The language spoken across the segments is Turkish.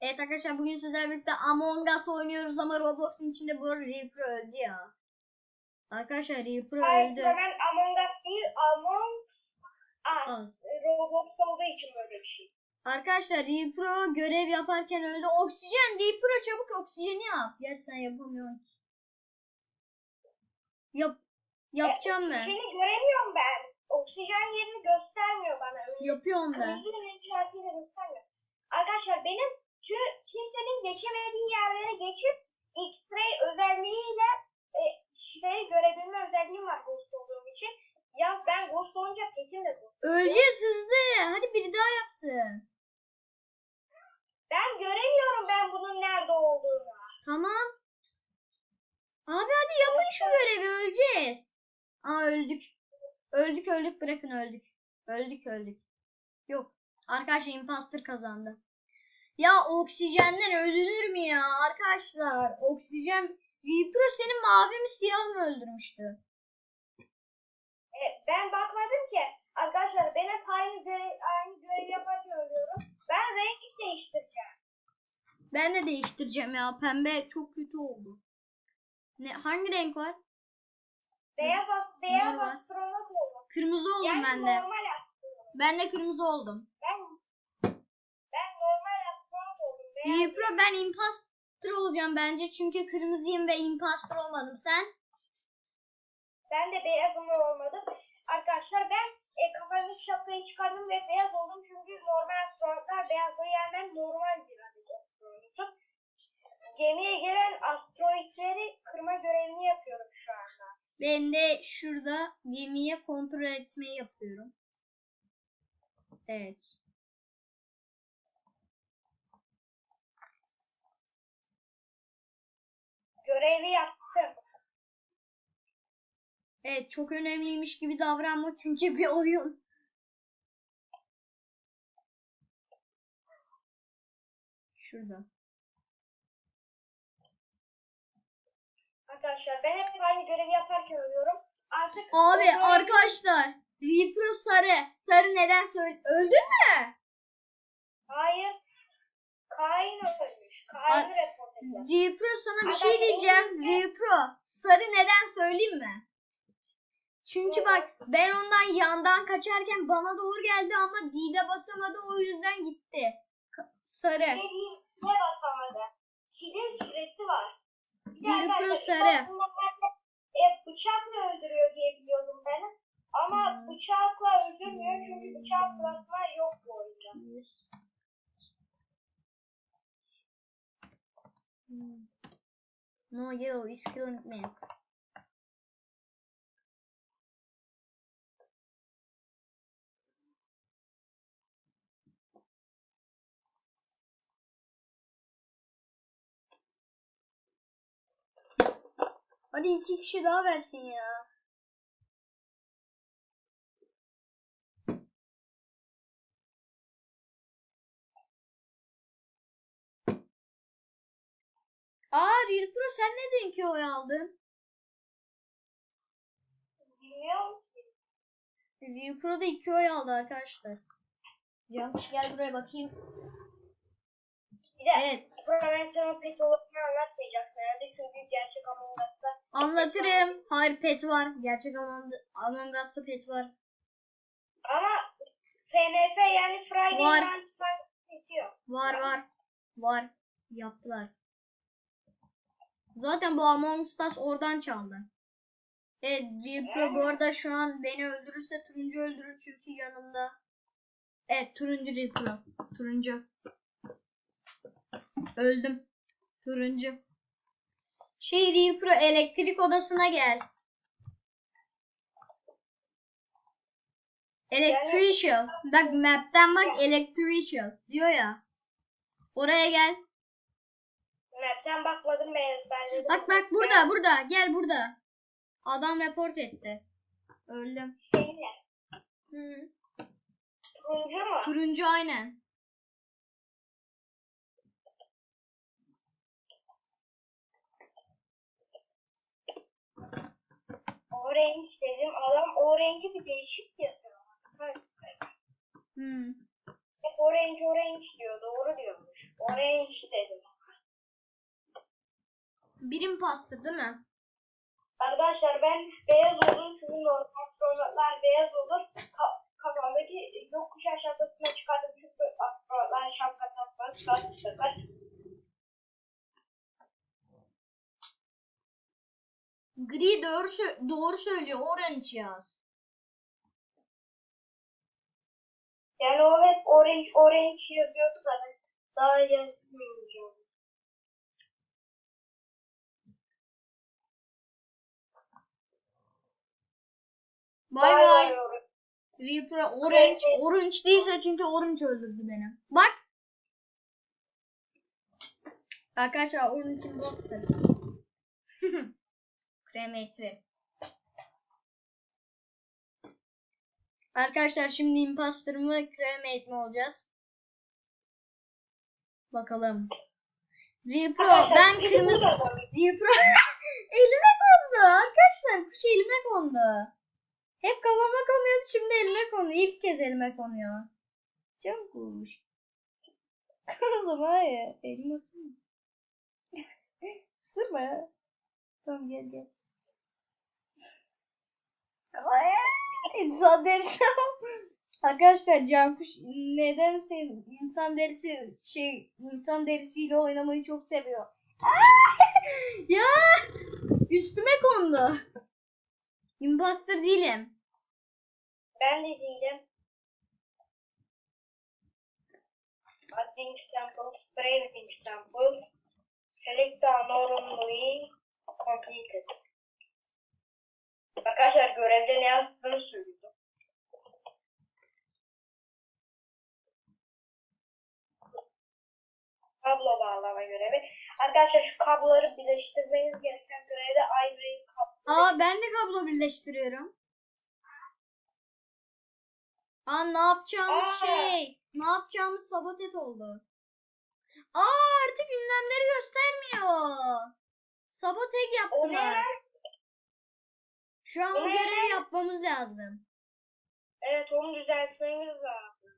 Evet arkadaşlar bugün sizlerle birlikte Among Us oynuyoruz ama Roblox'un içinde bu arada Reaper öldü ya. Arkadaşlar Reaper Hayır öldü. hemen Among Us değil Among Us. Us. Roblox olduğu için böyle bir şey. Arkadaşlar Reaper görev yaparken öldü. Oksijen Reaper çabuk oksijeni yap. Gerçi sen yapamıyorsun. ki. Yap. Yapacağım ben. Seni göremiyorum ben. Oksijen yerini göstermiyor bana. Yapıyorum ben. İşaretiyle göstermiyor. Arkadaşlar benim tüm kimsenin geçemediği yerlere geçip X-ray özelliğiyle e, şifreyi görebilme özelliğim var Ghost olduğum için. Ya ben Ghost olunca petim de bu. Öleceğiz hızlı. Hadi biri daha yapsın. Ben göremiyorum ben bunun nerede olduğunu. Tamam. Abi hadi yapın şu görevi öleceğiz. Aa öldük. Öldük öldük bırakın öldük. Öldük öldük. Yok. Arkadaşlar imposter kazandı. Ya oksijenden ölünür mü ya arkadaşlar? Oksijen Reaper senin mavi mi siyah mı öldürmüştü? E, ben bakmadım ki. Arkadaşlar ben hep aynı, görev, aynı görevi yaparken ölüyorum. Ben renk değiştireceğim. Ben de değiştireceğim ya. Pembe çok kötü oldu. Ne hangi renk var? Beyaz, as, beyaz astronot oldum. Kırmızı oldum Yani ben de. Ben de kırmızı oldum. Beyaz Reaper ben imposter olacağım bence çünkü kırmızıyım ve imposter olmadım. Sen? Ben de beyazım olmadım. Arkadaşlar ben e, kafamdaki şapkayı çıkardım ve beyaz oldum çünkü normal astronotlar beyazı yerden normal bir adet astronotum. Gemiye gelen asteroidleri kırma görevini yapıyorum şu anda. Ben de şurada gemiye kontrol etmeyi yapıyorum. Evet. Görevi yaptım. Evet çok önemliymiş gibi davranma çünkü bir oyun. Şurada. Arkadaşlar ben hep aynı görevi yaparken ölüyorum. Artık Abi görevi- arkadaşlar Reaper sarı. Sarı neden söyle öldün mü? Hayır. Kain ölmüş. Reaper sana bir şey diyeceğim. Reaper sarı neden söyleyeyim mi? Çünkü bak ben ondan yandan kaçarken bana doğru geldi ama D'de basamadı o yüzden gitti. Sarı. Dediğim ne basamadı. Kilin süresi var. Arkadaşlar, sarı. e, bıçakla öldürüyor diye biliyordum ben. Ama Hmm. bıçakla öldürmüyor çünkü bıçak plasma yok bu oyunda. No yellow is killing me. Hadi iki kişi daha versin ya. Aa Real Pro sen neden ki oy aldın? Bilmiyor musun? Real Pro da iki oy aldı arkadaşlar. Camış gel buraya bakayım. Bir de Evet ben sana pet olanını anlatmayacaksın herhalde çünkü gerçek Among Us'ta anlatırım. Hayır pet var. Gerçek Among, Among Us'ta pet var. Ama FNF yani Friday Var. Night Funkin' bitiyor. Var var. Var. Yaptılar. Zaten bu Among Us oradan çaldı. Evet Real Pro bu arada şu an beni öldürürse turuncu öldürür çünkü yanımda. Evet turuncu Real Pro. Turuncu. Öldüm. Turuncu. Şey Real Pro elektrik odasına gel. Electrician. Bak map'ten bak electrician diyor ya. Oraya gel. Map'ten bakmadım ben ezberledim. Bak bak burada burada gel burada. Adam report etti. Öldüm. Seninle. Hı. Turuncu mu? Turuncu aynen. O renk dedim. Adam o rengi bir değişik yapıyor. Evet. Hı. Hep orange orange diyor. Doğru diyormuş. Orange dedim. Bir imposter değil mi? Arkadaşlar ben beyaz çünkü normal astronotlar beyaz olur. Ka- kafamdaki gökkuşağı şapkasına çıkardım çünkü astronotlar şapka takmaz. Kask takar. Gri doğru, sö- doğru söylüyor. Orange yaz. Yani o hep orange orange yazıyordu zaten. Daha yazmayacağım. Bay bay. Reaper orange. Orange değilse çünkü orange öldürdü beni. Bak. Arkadaşlar orange imposter. Cremate. Arkadaşlar şimdi imposter mı cremate mi olacağız? Bakalım. Arkadaşlar, ben kırmızı Reaper elime kondu. Arkadaşlar kuş elime kondu. Hep kafama konuyordu şimdi elime konuyor. İlk kez elime konuyor. Can kuş. Kızım hayır. Elime ısırma. Isırma ya. Tamam gel gel. İnsan derisi. Arkadaşlar Cankuş nedense insan derisi şey insan derisiyle oynamayı çok seviyor. ya üstüme kondu. Imposter değilim. Ben de değilim. Adding samples, breving samples, select the normally completed. Arkadaşlar görevde ne yazdığını söylüyorum. Kablo bağlama görevi. Arkadaşlar şu kabloları birleştirmeniz gereken görevde aynı renk kablo. Aa ben de kablo birleştiriyorum. Aa ne yapacağımız Aa. şey. Ne yapacağımız sabotet oldu. Aa artık ünlemleri göstermiyor. Sabotek yaptılar. Şu an o görevi yapmamız lazım. Evet onu düzeltmemiz lazım.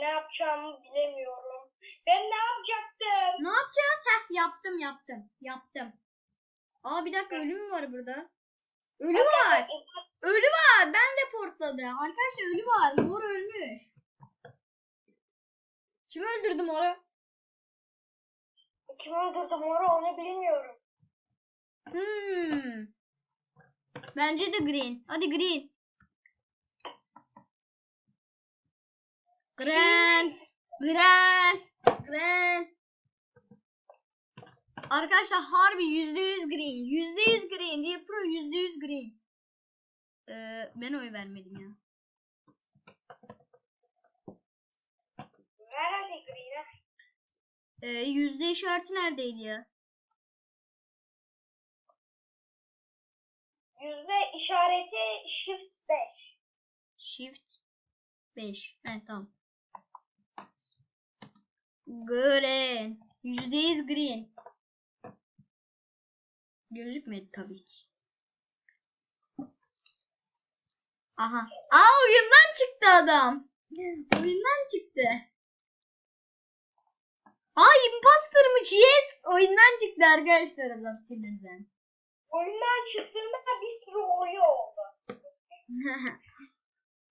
Ne yapacağımı bilemiyorum. Ben ne yapacaktım? Ne yapacağız? Heh yaptım yaptım. Yaptım. Aa bir dakika ölü mü var burada? Ölü var. Ölü var. Ben reportladım. Arkadaşlar ölü var. Mor ölmüş. Kim öldürdü moru? Kim öldürdü moru onu bilmiyorum. Hmm. Bence de green. Hadi green. Green. Green. Green. Arkadaşlar harbi %100 green. %100 green. diye pro %100 green. Ee, ben oy vermedim ya. Hadi Green'e. Ee, yüzde işareti neredeydi ya? Yüzde işareti shift 5. Shift 5. Evet tamam. Green. %100 green. Gözükmedi tabii ki. Aha. Aa oyundan çıktı adam. Oyundan çıktı. Aa impostermış yes. Oyundan çıktı arkadaşlar adam sinirden. Oyundan çıktığında bir sürü oyu oldu.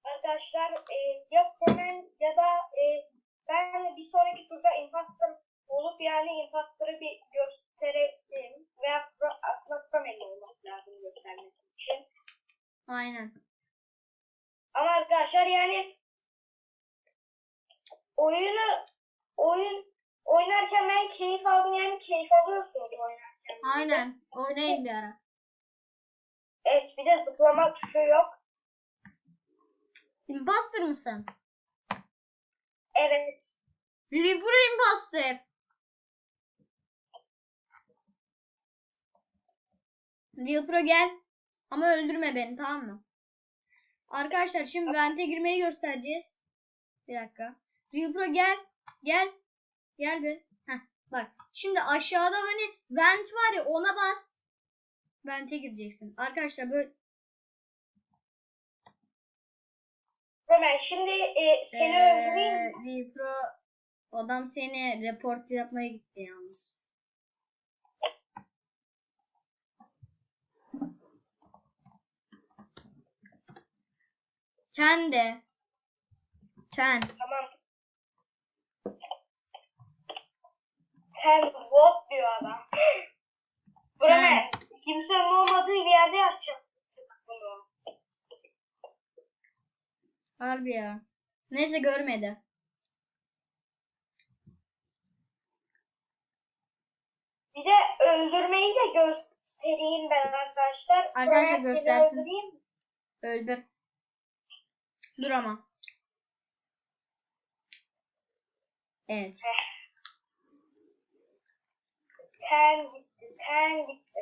Arkadaşlar e, ya Conan ya da e, ben bir sonraki turda imposter olup yani imposter'ı bir gösterelim. Veya pro- aslında Promen olması lazım göstermesi için. Aynen. Ama arkadaşlar yani oyunu oyun oynarken ben keyif aldım yani keyif alıyorsunuz oynarken. Aynen. Oynayın bir ara. Evet bir de zıplama tuşu yok. Imposter mısın? Evet. Reaper imposter. Reaper'a gel. Ama öldürme beni tamam mı? Arkadaşlar şimdi vente girmeyi göstereceğiz. Bir dakika. Reaper'a gel. Gel. Gel bir. Heh, bak. Şimdi aşağıda hani vent var ya ona bas. Vente gireceksin. Arkadaşlar böyle Ömer şimdi e, seni öldüreyim. Ee, Repro adam seni report yapmaya gitti yalnız. Sen de. Sen. Tamam. Sen bot diyor adam. Ömer kimsenin olmadığı bir yerde yapacaktık Harbi ya. Neyse görmedi. Bir de öldürmeyi de göstereyim ben arkadaşlar. Arkadaşlar göstersin. öldüreyim? Öldür. Dur ama. Evet. Ten gitti, ten gitti.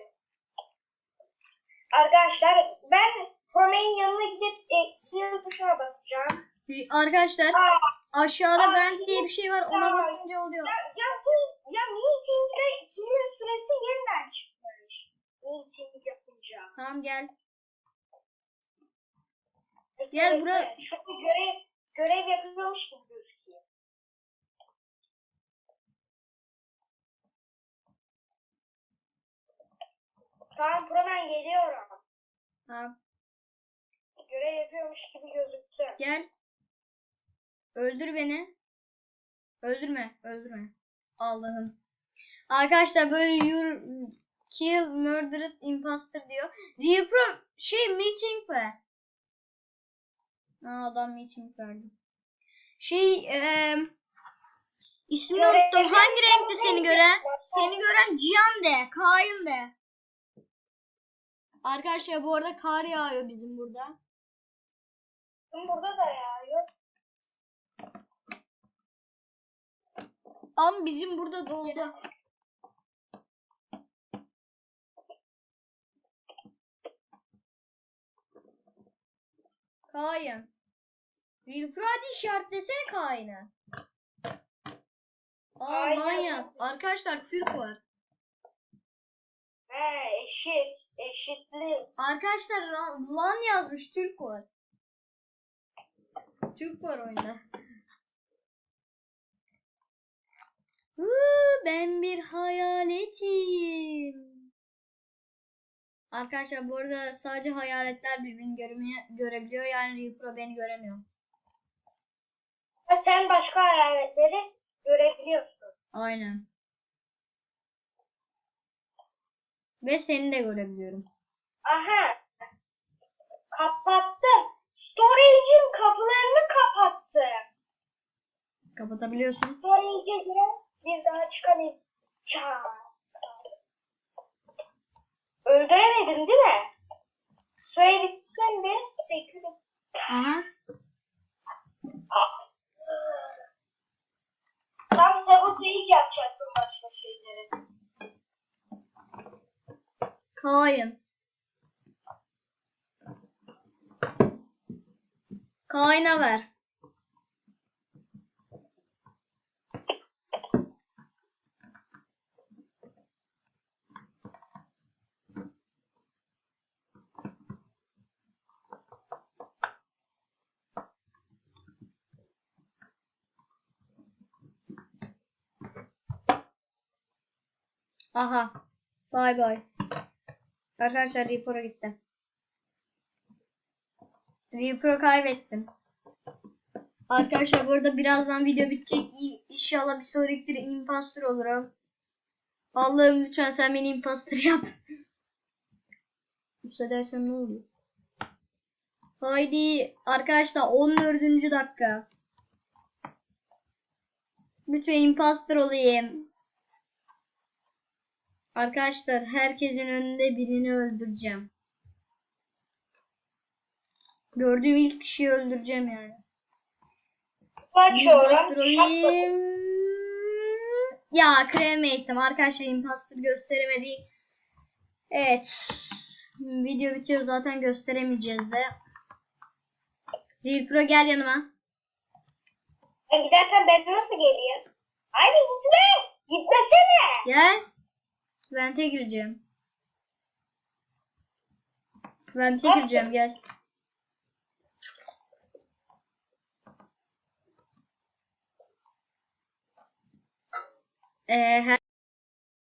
Arkadaşlar ben Prome'in yanına gidip e, kill tuşuna basacağım. Arkadaşlar Aa, aşağıda Aa, diye bir şey var. Ona Aa. basınca oluyor. ya, ya bu ya meeting'de kill'in süresi yeniden çıkmış. Meeting yapınca. Tamam gel. Gel bura- Çünkü görev, görev yapılmış gibi gözüküyor. Tamam Promen geliyorum. Tamam. Görev yapıyormuş gibi gözüktü. Gel. Öldür beni. Öldürme. Öldürme. Allah'ım. Arkadaşlar böyle your kill murdered imposter diyor. Repro şey meeting ver. Aa, adam meeting verdi. Şey eee ismini Görev unuttum. Hangi renkte seni gören? Seni gören Cihan de. Kain de. Arkadaşlar bu arada kar yağıyor bizim burada. Burada da yağıyor. Ama bizim burada doldu. Kain. Pride işaretlesene Kain'i. Aa Kain manyak. Arkadaşlar Türk var. He eşit. Eşitlik. Arkadaşlar lan yazmış Türk var. Türk var oyunda. Huu, ben bir hayaletim. Arkadaşlar bu arada sadece hayaletler birbirini görmeye, görebiliyor. Yani Reaper beni göremiyor. Sen başka hayaletleri görebiliyorsun. Aynen. Ve seni de görebiliyorum. Aha. Kapattım. Storage'in kapılarını kapattım. Kapatabiliyorsun. Storage'e giren bir daha çıkamayacağım. Öldüremedim değil mi? Süre bitsin bir. Security. Aha. Tam sabotajı yapacaktım başka şeyleri. Kain. Kain'e ver. Aha. Bay bay. Arkadaşlar Reaper'a gitti. Reaper'ı kaybettim. Arkadaşlar burada birazdan video bitecek. İnşallah bir sonraki imposter olurum. Allah'ım lütfen sen beni imposter yap. Müsaadersen ne oluyor? Haydi arkadaşlar 14. dakika. Lütfen imposter olayım. Arkadaşlar herkesin önünde birini öldüreceğim. Gördüğüm ilk kişiyi öldüreceğim yani. Olayım. Ya cremate'im. Arkadaşlar imposter gösteremedi. Evet. Video bitiyor zaten gösteremeyeceğiz de. Real Pro gel yanıma. Ben gidersen ben nasıl geleyim? Haydi gitme. Gitmesene. Gel. Vente gireceğim. Vente gireceğim gel. Her